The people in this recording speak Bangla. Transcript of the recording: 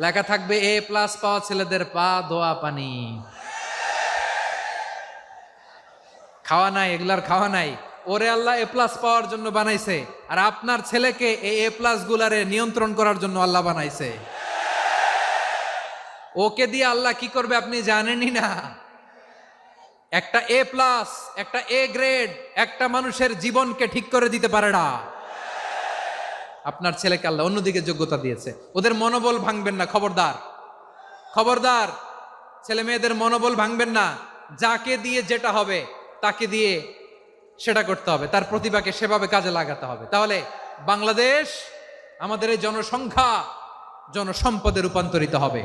লেখা থাকবে, এ প্লাস পাওয়া ছেলেদের পা, ধোয়া পানি। খাওয়া নাই, এগুলার খাওয়া নাই। ওরে আল্লাহ, এ প্লাস পাওয়ার জন্য বানাইছে। আর আপনার ছেলেকে এই এ প্লাস গুলারে নিয়ন্ত্রণ করার জন্য আল্লাহ বানাইছে। ওকে দিয়ে আল্লাহ কি করবে আপনি জানেনই না। একটা এ প্লাস একটা এ গ্রেড একটা মানুষের জীবনকে ঠিক করে দিতে পারে না। আপনার ছেলেকে আল্লাহ অন্যদিকে যোগ্যতা দিয়েছে। ওদের মনোবল ভাঙবেন না, খবরদার। খবরদার, ছেলে মেয়েদের মনোবল ভাঙবেন না। যাকে দিয়ে যেটা হবে, তাকে দিয়ে সেটা করতে হবে। তার প্রতিভাকে সেভাবে কাজে লাগাতে হবে। তাহলে বাংলাদেশ আমাদের এই জনসংখ্যা জনসম্পদে রূপান্তরিত হবে।